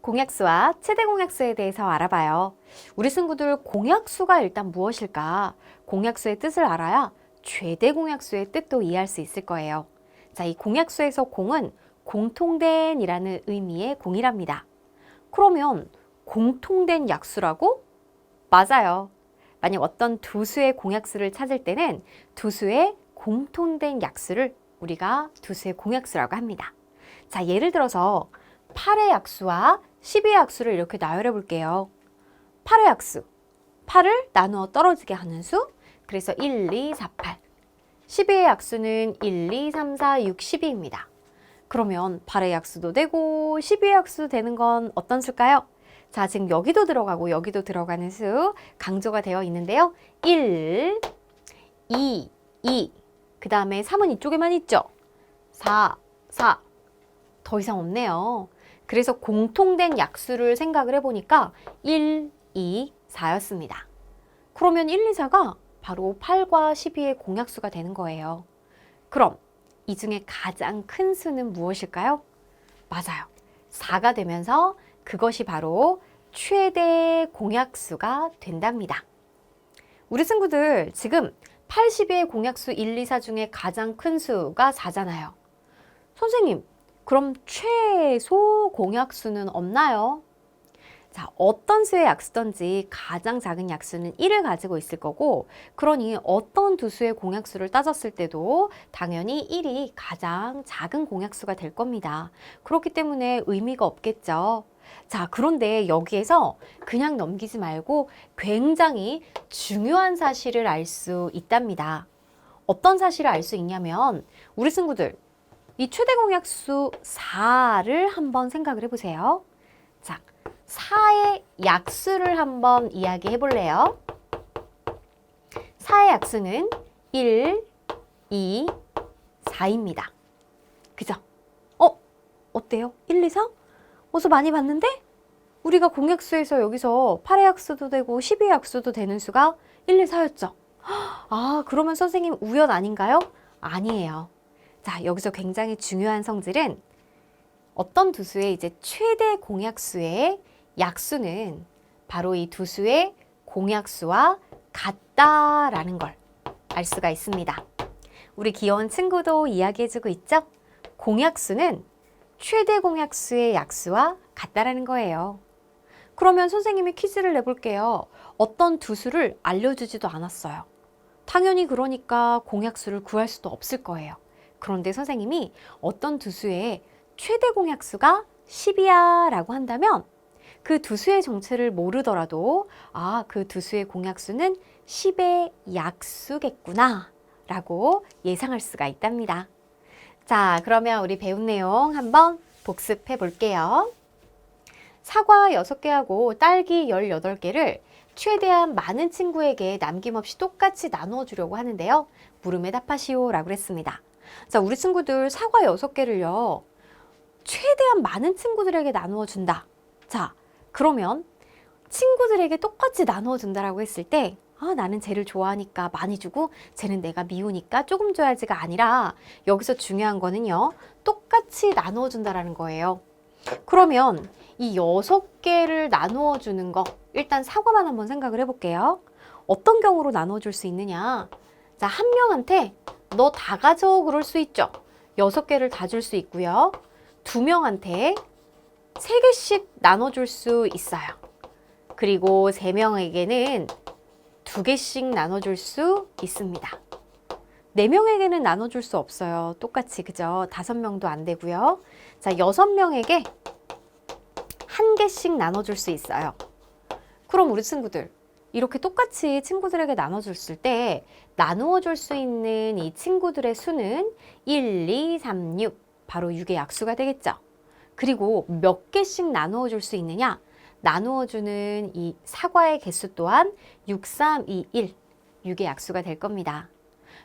공약수와 최대 공약수에 대해서 알아봐요. 우리 친구들 공약수가 일단 무엇일까? 공약수의 뜻을 알아야 최대 공약수의 뜻도 이해할 수 있을 거예요. 자, 이 공약수에서 공은 공통된이라는 의미의 공이랍니다. 그러면 공통된 약수라고? 맞아요. 만약 어떤 두 수의 공약수를 찾을 때는 두 수의 공통된 약수를 우리가 두 수의 공약수라고 합니다. 자, 예를 들어서 8의 약수와 12의 약수를 이렇게 나열해 볼게요. 8의 약수. 8을 나누어 떨어지게 하는 수. 그래서 1, 2, 4, 8. 12의 약수는 1, 2, 3, 4, 6, 12입니다. 그러면 8의 약수도 되고 12의 약수도 되는 건 어떤 수일까요? 자, 지금 여기도 들어가고 여기도 들어가는 수 강조가 되어 있는데요. 1, 2, 2. 그 다음에 3은 이쪽에만 있죠? 4, 4. 더 이상 없네요. 그래서 공통된 약수를 생각을 해보니까 1, 2, 4였습니다. 그러면 1, 2, 4가 바로 8과 12의 공약수가 되는 거예요. 그럼 이 중에 가장 큰 수는 무엇일까요? 맞아요. 4가 되면서 그것이 바로 최대 공약수가 된답니다. 우리 친구들 지금 80의 공약수 1, 2, 4 중에 가장 큰 수가 4잖아요. 선생님, 그럼 최소 공약 수는 없나요? 자, 어떤 수의 약수든지 가장 작은 약수는 1을 가지고 있을 거고, 그러니 어떤 두 수의 공약수를 따졌을 때도 당연히 1이 가장 작은 공약수가 될 겁니다. 그렇기 때문에 의미가 없겠죠. 자, 그런데 여기에서 그냥 넘기지 말고 굉장히 중요한 사실을 알 수 있답니다. 어떤 사실을 알 수 있냐면, 우리 친구들, 이 최대 공약수 4를 한번 생각을 해보세요. 자, 4의 약수를 한번 이야기해 볼래요? 4의 약수는 1, 2, 4입니다. 그죠? 어? 어때요? 1, 2, 4? 어서 많이 봤는데? 우리가 공약수에서 여기서 8의 약수도 되고 12의 약수도 되는 수가 1, 2, 4였죠? 아, 그러면 선생님 우연 아닌가요? 아니에요. 자, 여기서 굉장히 중요한 성질은 어떤 두 수의 이제 최대 공약수의 약수는 바로 이 두 수의 공약수와 같다라는 걸 알 수가 있습니다. 우리 귀여운 친구도 이야기해주고 있죠? 공약수는 최대 공약수의 약수와 같다라는 거예요. 그러면 선생님이 퀴즈를 내볼게요. 어떤 두 수를 알려주지도 않았어요. 당연히 그러니까 공약수를 구할 수도 없을 거예요. 그런데 선생님이 어떤 두 수의 최대 공약수가 10이야 라고 한다면 그 두 수의 정체를 모르더라도 아, 그 두 수의 공약수는 10의 약수겠구나 라고 예상할 수가 있답니다. 자, 그러면 우리 배운 내용 한번 복습해 볼게요. 사과 6개하고 딸기 18개를 최대한 많은 친구에게 남김없이 똑같이 나누어 주려고 하는데요. 물음에 답하시오 라고 했습니다. 자, 우리 친구들 사과 6개를요. 최대한 많은 친구들에게 나누어 준다. 자, 그러면 친구들에게 똑같이 나누어 준다라고 했을 때 아, 나는 쟤를 좋아하니까 많이 주고 쟤는 내가 미우니까 조금 줘야지가 아니라 여기서 중요한 거는요. 똑같이 나누어 준다라는 거예요. 그러면 이 여섯 개를 나누어 주는 거 일단 사과만 한번 생각을 해볼게요. 어떤 경우로 나누어 줄수 있느냐? 자, 한 명한테 너 다 가져 그럴 수 있죠. 여섯 개를 다 줄 수 있고요. 두 명한테 세 개씩 나눠줄 수 있어요. 그리고 세 명에게는 두 개씩 나눠줄 수 있습니다. 네 명에게는 나눠줄 수 없어요. 똑같이 그죠? 다섯 명도 안 되고요. 자, 여섯 명에게 한 개씩 나눠줄 수 있어요. 그럼 우리 친구들 이렇게 똑같이 친구들에게 나눠줬을 때 나누어 줄 수 있는 이 친구들의 수는 1, 2, 3, 6 바로 6의 약수가 되겠죠. 그리고 몇 개씩 나누어 줄 수 있느냐? 나누어 주는 이 사과의 개수 또한 6, 3, 2, 1 6의 약수가 될 겁니다.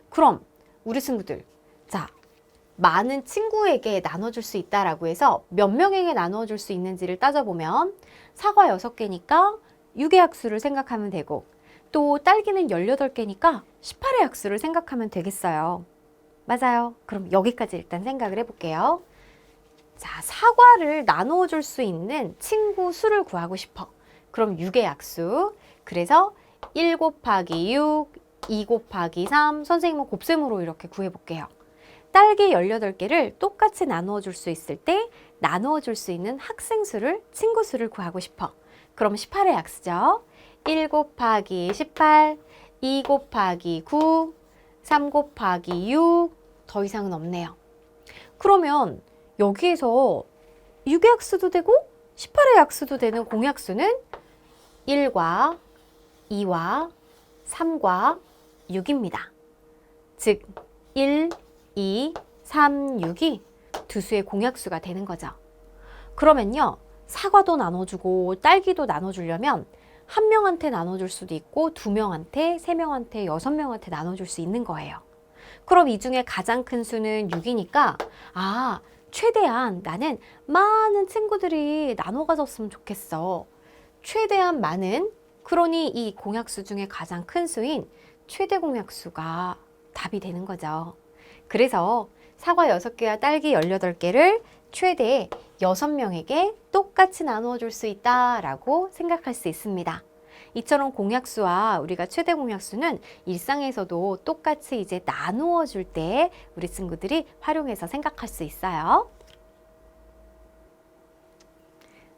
그럼 우리 친구들 자 많은 친구에게 나눠줄 수 있다라고 해서 몇 명에게 나누어 줄수 있는지를 따져보면 사과 6개니까 6의 약수를 생각하면 되고 또 딸기는 18개니까 18의 약수를 생각하면 되겠어요. 맞아요. 그럼 여기까지 일단 생각을 해볼게요. 자, 사과를 나누어 줄 수 있는 친구 수를 구하고 싶어. 그럼 6의 약수. 그래서 1 곱하기 6, 2 곱하기 3. 선생님은 곱셈으로 이렇게 구해 볼게요. 딸기 18개를 똑같이 나누어 줄 수 있을 때 나누어 줄 수 있는 학생 수를 친구 수를 구하고 싶어. 그럼 18의 약수죠. 1 곱하기 18, 2 곱하기 9, 3 곱하기 6. 더 이상은 없네요. 그러면 여기에서 6의 약수도 되고 18의 약수도 되는 공약수는 1과 2와 3과 6입니다. 즉 1, 2, 3, 6이 두 수의 공약수가 되는 거죠. 그러면요. 사과도 나눠주고 딸기도 나눠주려면 한 명한테 나눠줄 수도 있고 두 명한테, 세 명한테, 여섯 명한테 나눠줄 수 있는 거예요. 그럼 이 중에 가장 큰 수는 6이니까 아 최대한 나는 많은 친구들이 나눠 가졌으면 좋겠어. 최대한 많은 그러니 이 공약수 중에 가장 큰 수인 최대 공약수가 답이 되는 거죠. 그래서 사과 6개와 딸기 18개를 최대 6명에게 똑같이 나누어 줄 수 있다라고 생각할 수 있습니다. 이처럼 공약수와 우리가 최대 공약수는 일상에서도 똑같이 이제 나누어 줄 때 우리 친구들이 활용해서 생각할 수 있어요.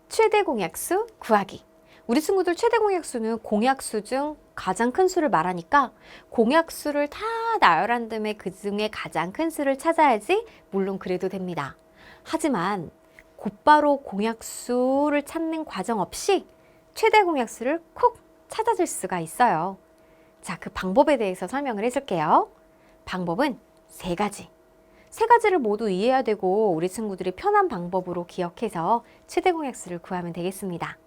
최대 공약수 구하기. 우리 친구들 최대 공약수는 공약수 중 가장 큰 수를 말하니까 공약수를 다 나열한 다음에 그 중에 가장 큰 수를 찾아야지 물론 그래도 됩니다. 하지만 곧바로 공약수를 찾는 과정 없이 최대 공약수를 콕 찾아줄 수가 있어요. 자, 그 방법에 대해서 설명을 해줄게요. 방법은 세 가지. 세 가지를 모두 이해해야 되고 우리 친구들이 편한 방법으로 기억해서 최대 공약수를 구하면 되겠습니다.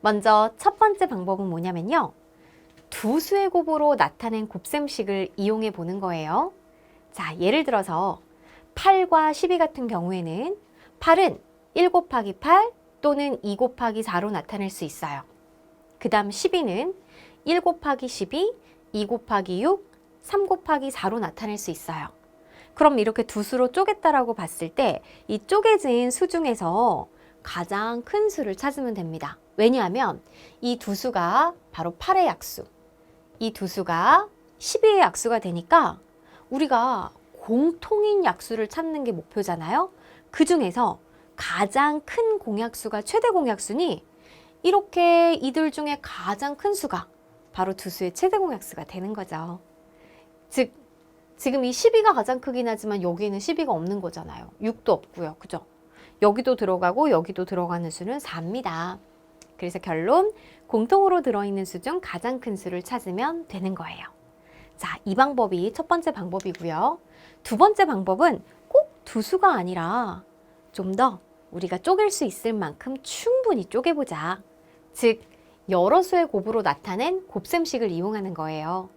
먼저 첫 번째 방법은 뭐냐면요. 두 수의 곱으로 나타낸 곱셈식을 이용해 보는 거예요. 자, 예를 들어서 8과 12 같은 경우에는 8은 1 곱하기 8 또는 2 곱하기 4로 나타낼 수 있어요. 그 다음 12는 1 곱하기 12, 2 곱하기 6, 3 곱하기 4로 나타낼 수 있어요. 그럼 이렇게 두 수로 쪼갰다라고 봤을 때 이 쪼개진 수 중에서 가장 큰 수를 찾으면 됩니다. 왜냐하면 이 두 수가 바로 8의 약수, 이 두 수가 12의 약수가 되니까 우리가 공통인 약수를 찾는 게 목표잖아요. 그 중에서 가장 큰 공약수가 최대 공약수니 이렇게 이들 중에 가장 큰 수가 바로 두 수의 최대 공약수가 되는 거죠. 즉, 지금 이 12가 가장 크긴 하지만 여기에는 12가 없는 거잖아요. 6도 없고요. 그죠? 여기도 들어가고 여기도 들어가는 수는 4입니다. 그래서 결론, 공통으로 들어있는 수 중 가장 큰 수를 찾으면 되는 거예요. 자, 이 방법이 첫 번째 방법이고요. 두 번째 방법은 꼭 두 수가 아니라 좀더 우리가 쪼갤 수 있을 만큼 충분히 쪼개보자. 즉, 여러 수의 곱으로 나타낸 곱셈식을 이용하는 거예요.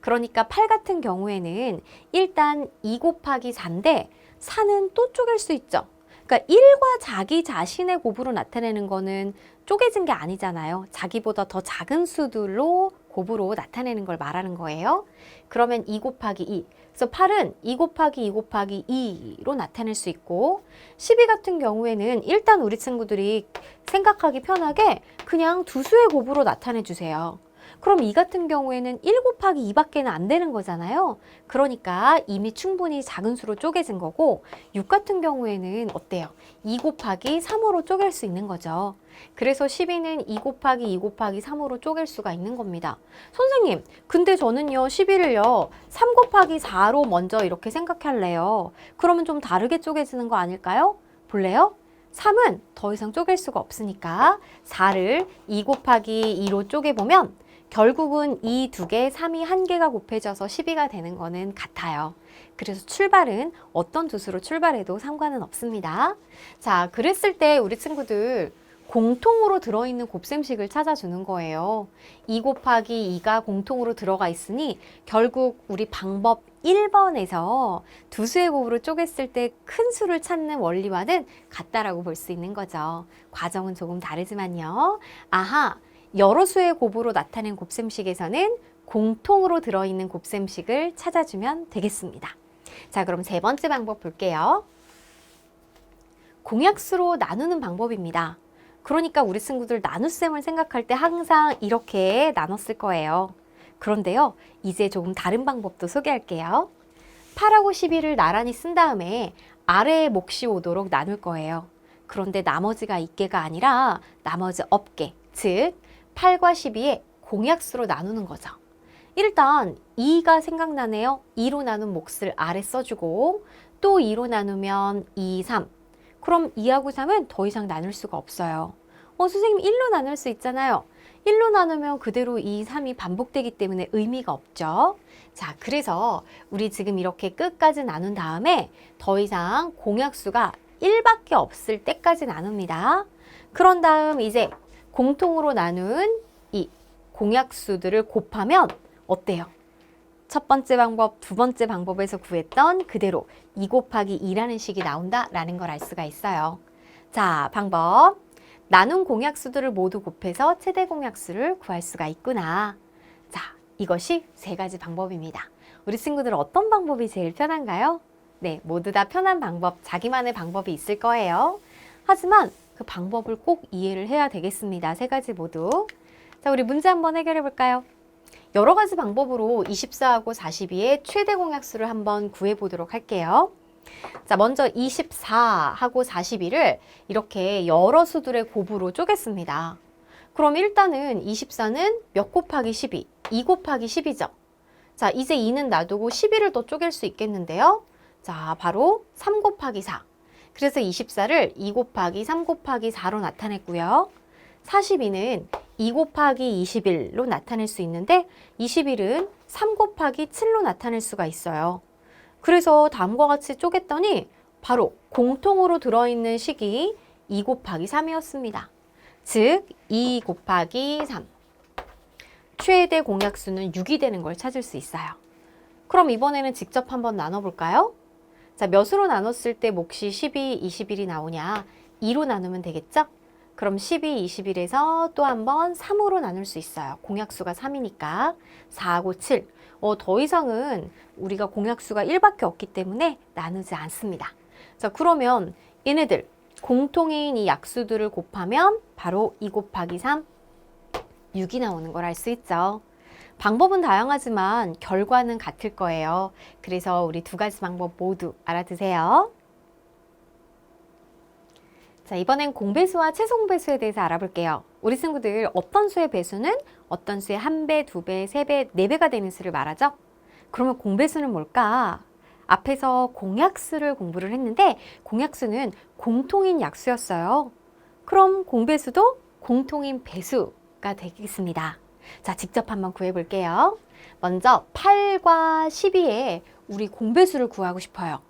그러니까 8 같은 경우에는 일단 2 곱하기 4인데 4는 또 쪼갤 수 있죠. 그러니까 1과 자기 자신의 곱으로 나타내는 거는 쪼개진 게 아니잖아요. 자기보다 더 작은 수들로 곱으로 나타내는 걸 말하는 거예요. 그러면 2 곱하기 2. 그래서 8은 2 곱하기 2 곱하기 2로 나타낼 수 있고 12 같은 경우에는 일단 우리 친구들이 생각하기 편하게 그냥 두 수의 곱으로 나타내 주세요. 그럼 이 같은 경우에는 1 곱하기 2밖에는 안 되는 거잖아요. 그러니까 이미 충분히 작은 수로 쪼개진 거고 6 같은 경우에는 어때요? 2 곱하기 3으로 쪼갤 수 있는 거죠. 그래서 12는 2 곱하기 2 곱하기 3으로 쪼갤 수가 있는 겁니다. 선생님, 근데 저는요 12를요 3 곱하기 4로 먼저 이렇게 생각할래요. 그러면 좀 다르게 쪼개지는 거 아닐까요? 볼래요? 3은 더 이상 쪼갤 수가 없으니까 4를 2 곱하기 2로 쪼개보면 결국은 이 두 개, 3이 한 개가 곱해져서 12가 되는 거는 같아요. 그래서 출발은 어떤 두 수로 출발해도 상관은 없습니다. 자, 그랬을 때 우리 친구들 공통으로 들어있는 곱셈식을 찾아주는 거예요. 2 곱하기 2가 공통으로 들어가 있으니 결국 우리 방법 1번에서 두 수의 곱으로 쪼갰을 때 큰 수를 찾는 원리와는 같다라고 볼 수 있는 거죠. 과정은 조금 다르지만요. 아하, 여러 수의 곱으로 나타낸 곱셈식에서는 공통으로 들어있는 곱셈식을 찾아주면 되겠습니다. 자, 그럼 세 번째 방법 볼게요. 공약수로 나누는 방법입니다. 그러니까 우리 친구들 나눗셈을 생각할 때 항상 이렇게 나눴을 거예요. 그런데요, 이제 조금 다른 방법도 소개할게요. 8하고 12를 나란히 쓴 다음에 아래에 몫이 오도록 나눌 거예요. 그런데 나머지가 있게가 아니라 나머지 없게, 즉 8과 12의 공약수로 나누는 거죠. 일단 2가 생각나네요. 2로 나눈 몫을 아래 써주고 또 2로 나누면 2, 3. 그럼 2하고 3은 더 이상 나눌 수가 없어요. 어, 선생님 1로 나눌 수 있잖아요. 1로 나누면 그대로 2, 3이 반복되기 때문에 의미가 없죠. 자, 그래서 우리 지금 이렇게 끝까지 나눈 다음에 더 이상 공약수가 1밖에 없을 때까지 나눕니다. 그런 다음 이제 공통으로 나눈 이 공약수들을 곱하면 어때요? 첫 번째 방법, 두 번째 방법에서 구했던 그대로 2 곱하기 2라는 식이 나온다라는 걸 알 수가 있어요. 자, 방법. 나눈 공약수들을 모두 곱해서 최대 공약수를 구할 수가 있구나. 자, 이것이 세 가지 방법입니다. 우리 친구들 어떤 방법이 제일 편한가요? 네, 모두 다 편한 방법, 자기만의 방법이 있을 거예요. 하지만 그 방법을 꼭 이해를 해야 되겠습니다. 세 가지 모두. 자, 우리 문제 한번 해결해 볼까요? 여러 가지 방법으로 24하고 42의 최대 공약수를 한번 구해 보도록 할게요. 자, 먼저 24하고 42를 이렇게 여러 수들의 곱으로 쪼갰습니다. 그럼 일단은 24는 몇 곱하기 12? 2 곱하기 10이죠. 자, 이제 2는 놔두고 12를 더 쪼갤 수 있겠는데요. 자, 바로 3 곱하기 4. 그래서 24를 2 곱하기 3 곱하기 4로 나타냈고요. 42는 2 곱하기 21로 나타낼 수 있는데 21은 3 곱하기 7로 나타낼 수가 있어요. 그래서 다음과 같이 쪼갰더니 바로 공통으로 들어있는 식이 2 곱하기 3이었습니다. 즉, 2 곱하기 3. 최대 공약수는 6이 되는 걸 찾을 수 있어요. 그럼 이번에는 직접 한번 나눠볼까요? 자, 몇으로 나눴을 때 몫이 12, 21이 나오냐? 2로 나누면 되겠죠? 그럼 12, 21에서 또 한 번 3으로 나눌 수 있어요. 공약수가 3이니까 4하고 7. 어, 더 이상은 우리가 공약수가 1밖에 없기 때문에 나누지 않습니다. 자, 그러면 얘네들 공통인 이 약수들을 곱하면 바로 2 곱하기 3, 6이 나오는 걸 알 수 있죠. 방법은 다양하지만 결과는 같을 거예요. 그래서 우리 두 가지 방법 모두 알아두세요. 자, 이번엔 공배수와 최소공배수에 대해서 알아볼게요. 우리 친구들 어떤 수의 배수는 어떤 수의 한 배, 두 배, 세 배, 네 배가 되는 수를 말하죠? 그러면 공배수는 뭘까? 앞에서 공약수를 공부를 했는데 공약수는 공통인 약수였어요. 그럼 공배수도 공통인 배수가 되겠습니다. 자, 직접 한번 구해 볼게요. 먼저 8과 12의 우리 공배수를 구하고 싶어요.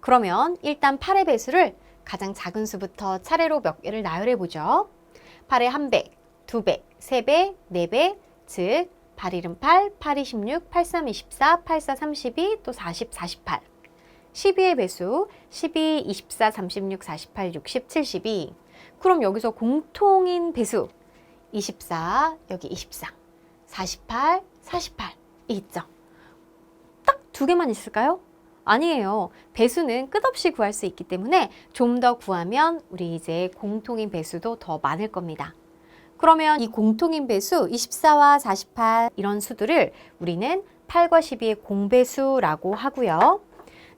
그러면 일단 8의 배수를 가장 작은 수부터 차례로 몇 개를 나열해 보죠. 8의 1배, 2배, 3배, 4배, 즉 8, 1은 8, 8, 2, 16, 8, 3, 24, 8, 4, 32, 또 40, 48. 12의 배수 12, 24, 36, 48, 60, 72. 그럼 여기서 공통인 배수 24, 여기 24, 48, 48 있죠. 딱 두 개만 있을까요? 아니에요. 배수는 끝없이 구할 수 있기 때문에 좀 더 구하면 우리 이제 공통인 배수도 더 많을 겁니다. 그러면 이 공통인 배수 24와 48 이런 수들을 우리는 8과 12의 공배수라고 하고요.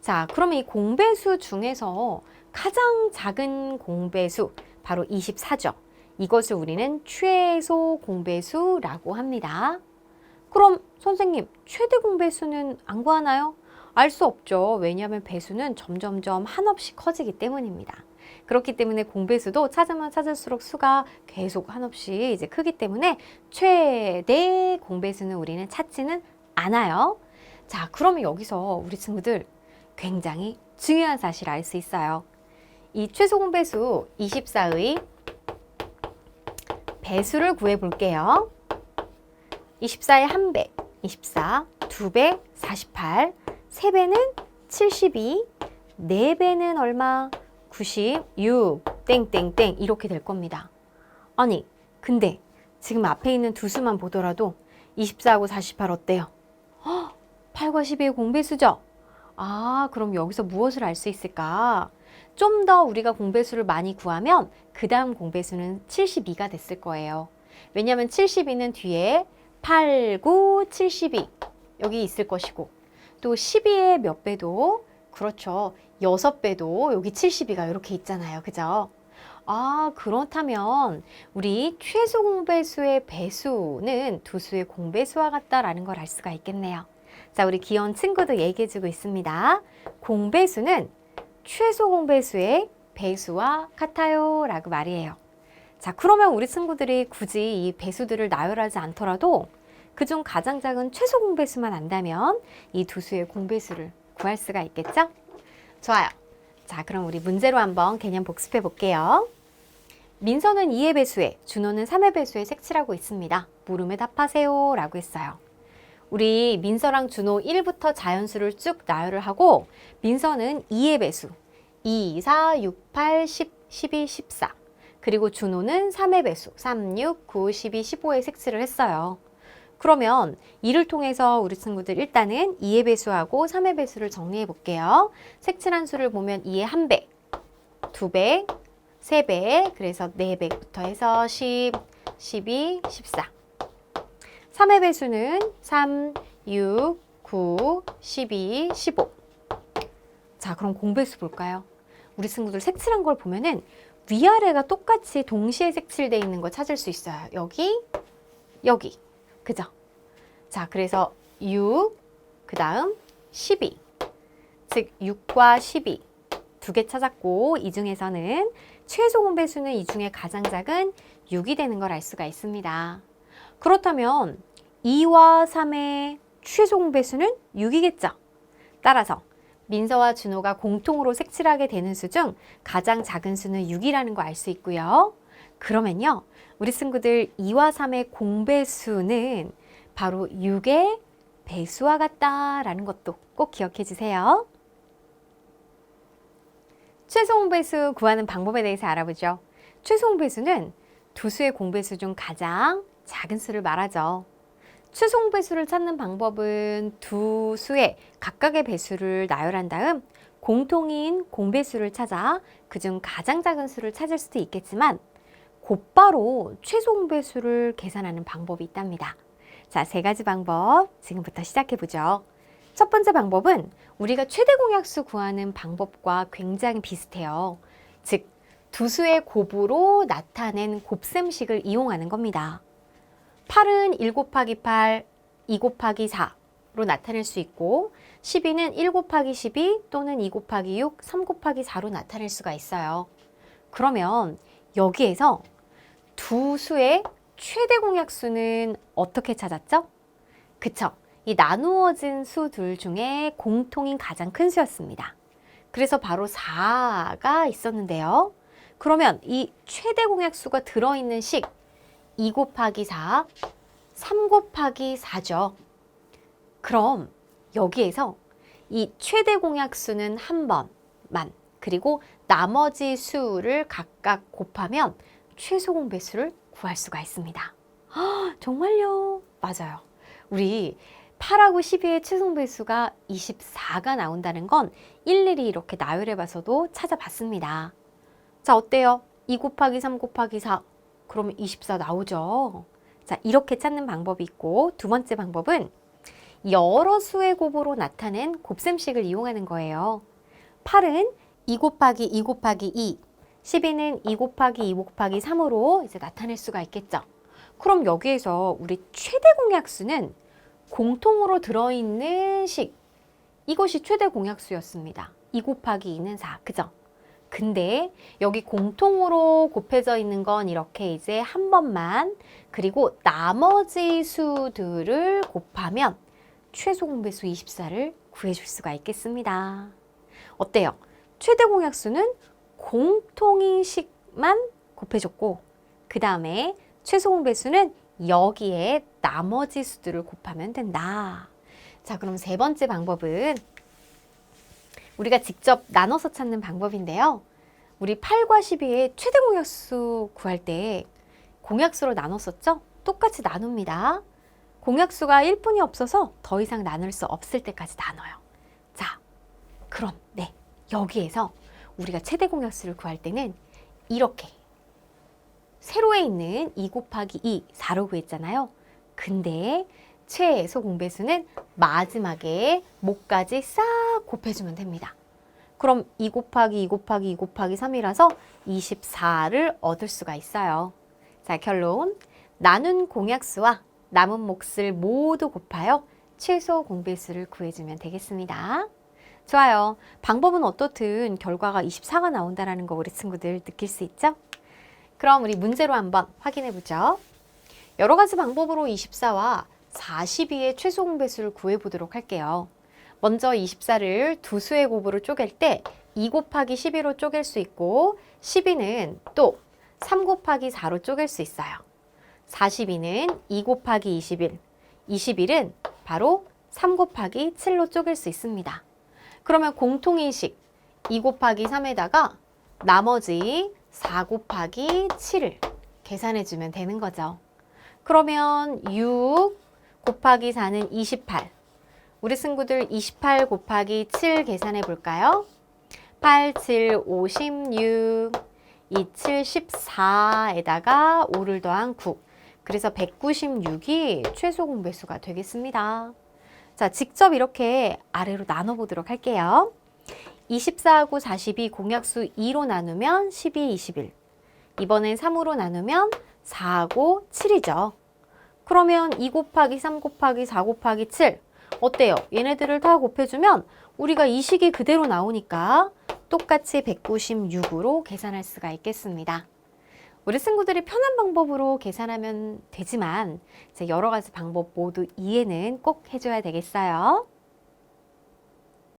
자, 그러면 이 공배수 중에서 가장 작은 공배수 바로 24죠. 이것을 우리는 최소 공배수라고 합니다. 그럼 선생님, 최대 공배수는 안 구하나요? 알 수 없죠. 왜냐하면 배수는 점점점 한없이 커지기 때문입니다. 그렇기 때문에 공배수도 찾으면 찾을수록 수가 계속 한없이 이제 크기 때문에 최대 공배수는 우리는 찾지는 않아요. 자, 그러면 여기서 우리 친구들 굉장히 중요한 사실을 알수 있어요. 이 최소 공배수 24의 배수를 구해 볼게요. 24의 1배, 24, 2배, 48, 3배는 72, 4배는 얼마? 96, 땡땡땡 이렇게 될 겁니다. 아니, 근데 지금 앞에 있는 두 수만 보더라도 24하고 48 어때요? 헉, 8과 12의 공배수죠? 아, 그럼 여기서 무엇을 알 수 있을까? 좀 더 우리가 공배수를 많이 구하면 그 다음 공배수는 72가 됐을 거예요. 왜냐하면 72는 뒤에 8, 9, 72 여기 있을 것이고 또 12의 몇 배도 그렇죠. 6배도 여기 72가 이렇게 있잖아요. 그죠? 아, 그렇다면 우리 최소 공배수의 배수는 두 수의 공배수와 같다라는 걸 알 수가 있겠네요. 자, 우리 귀여운 친구도 얘기해주고 있습니다. 공배수는 최소 공배수의 배수와 같아요. 라고 말이에요. 자, 그러면 우리 친구들이 굳이 이 배수들을 나열하지 않더라도 그중 가장 작은 최소 공배수만 안다면 이 두 수의 공배수를 구할 수가 있겠죠? 좋아요. 자, 그럼 우리 문제로 한번 개념 복습해 볼게요. 민서는 2의 배수에, 준호는 3의 배수에 색칠하고 있습니다. 물음에 답하세요. 라고 했어요. 우리 민서랑 준호 1부터 자연수를 쭉 나열을 하고 민서는 2의 배수 2, 4, 6, 8, 10, 12, 14 그리고 준호는 3의 배수 3, 6, 9, 12, 15에 색칠을 했어요. 그러면 이를 통해서 우리 친구들 일단은 2의 배수하고 3의 배수를 정리해 볼게요. 색칠한 수를 보면 2의 1배, 2배, 3배, 그래서 4배부터 해서 10, 12, 14. 3의 배수는 3, 6, 9, 12, 15. 자, 그럼 공배수 볼까요? 우리 친구들 색칠한 걸 보면은 위아래가 똑같이 동시에 색칠되어 있는 거 찾을 수 있어요. 여기, 여기. 그죠? 자, 그래서 6, 그 다음 12. 즉, 6과 12. 두 개 찾았고, 이 중에서는 최소 공배수는 이 중에 가장 작은 6이 되는 걸 알 수가 있습니다. 그렇다면 2와 3의 최소 공배수는 6이겠죠. 따라서 민서와 준호가 공통으로 색칠하게 되는 수 중 가장 작은 수는 6이라는 거 알 수 있고요. 그러면요. 우리 친구들 2와 3의 공배수는 바로 6의 배수와 같다라는 것도 꼭 기억해 주세요. 최소 공배수 구하는 방법에 대해서 알아보죠. 최소 공배수는 두 수의 공배수 중 가장 작은 수를 말하죠. 최소 공배수를 찾는 방법은 두 수의 각각의 배수를 나열한 다음 공통인 공배수를 찾아 그중 가장 작은 수를 찾을 수도 있겠지만 곧바로 최소 공배수를 계산하는 방법이 있답니다. 자, 세 가지 방법 지금부터 시작해 보죠. 첫 번째 방법은 우리가 최대 공약수 구하는 방법과 굉장히 비슷해요. 즉, 두 수의 곱으로 나타낸 곱셈식을 이용하는 겁니다. 8은 1 곱하기 8, 2 곱하기 4로 나타낼 수 있고 12는 1 곱하기 12 또는 2 곱하기 6, 3 곱하기 4로 나타낼 수가 있어요. 그러면 여기에서 두 수의 최대 공약수는 어떻게 찾았죠? 그쵸. 이 나누어진 수들 중에 공통인 가장 큰 수였습니다. 그래서 바로 4가 있었는데요. 그러면 이 최대 공약수가 들어있는 식 2 곱하기 4, 3 곱하기 4죠. 그럼 여기에서 이 최대 공약수는 한 번만 그리고 나머지 수를 각각 곱하면 최소 공배수를 구할 수가 있습니다. 아, 정말요? 맞아요. 우리 8하고 12의 최소 배수가 24가 나온다는 건 일일이 이렇게 나열해 봐서도 찾아봤습니다. 자, 어때요? 2 곱하기 3 곱하기 4. 그러면 24 나오죠. 자, 이렇게 찾는 방법이 있고 두 번째 방법은 여러 수의 곱으로 나타낸 곱셈식을 이용하는 거예요. 8은 2 곱하기 2 곱하기 2, 12는 2 곱하기 2 곱하기 3으로 이제 나타낼 수가 있겠죠. 그럼 여기에서 우리 최대 공약수는 공통으로 들어있는 식 이것이 최대 공약수였습니다. 2 곱하기 2는 4, 그죠? 근데 여기 공통으로 곱해져 있는 건 이렇게 이제 한 번만 그리고 나머지 수들을 곱하면 최소 공배수 24를 구해줄 수가 있겠습니다. 어때요? 최대 공약수는 공통인 식만 곱해줬고 그 다음에 최소 공배수는 여기에 나머지 수들을 곱하면 된다. 자, 그럼 세 번째 방법은 우리가 직접 나눠서 찾는 방법인데요. 우리 8과 12의 최대 공약수 구할 때 공약수로 나눴었죠? 똑같이 나눕니다. 공약수가 1분이 없어서 더 이상 나눌 수 없을 때까지 나눠요. 자, 그럼 네, 여기에서 우리가 최대 공약수를 구할 때는 이렇게 세로에 있는 2 곱하기 2, 4로 구했잖아요. 근데 최소 공배수는 마지막에 목까지 싹 곱해주면 됩니다. 그럼 2 곱하기 2 곱하기 2 곱하기 3이라서 24를 얻을 수가 있어요. 자, 결론. 나눈 공약수와 남은 몫을 모두 곱하여 최소 공배수를 구해주면 되겠습니다. 좋아요. 방법은 어떻든 결과가 24가 나온다는 거 우리 친구들 느낄 수 있죠? 그럼 우리 문제로 한번 확인해 보죠. 여러 가지 방법으로 24와 42의 최소 공 배수를 구해 보도록 할게요. 먼저 24를 두 수의 곱으로 쪼갤 때 2 곱하기 12로 쪼갤 수 있고 12는 또 3 곱하기 4로 쪼갤 수 있어요. 42는 2 곱하기 21, 21은 바로 3 곱하기 7로 쪼갤 수 있습니다. 그러면 공통인식 2 곱하기 3에다가 나머지 4 곱하기 7을 계산해 주면 되는 거죠. 그러면 6 곱하기 4는 28. 우리 친구들 28 곱하기 7 계산해 볼까요? 8, 7, 56, 2, 7, 14에다가 5를 더한 9. 그래서 196이 최소 공배수가 되겠습니다. 자, 직접 이렇게 아래로 나눠보도록 할게요. 24하고 42 공약수 2로 나누면 12, 21. 이번엔 3으로 나누면 4하고 7이죠. 그러면 2 곱하기 3 곱하기 4 곱하기 7. 어때요? 얘네들을 다 곱해주면 우리가 이 식이 그대로 나오니까 똑같이 196으로 계산할 수가 있겠습니다. 우리 친구들이 편한 방법으로 계산하면 되지만 여러 가지 방법 모두 이해는 꼭 해줘야 되겠어요.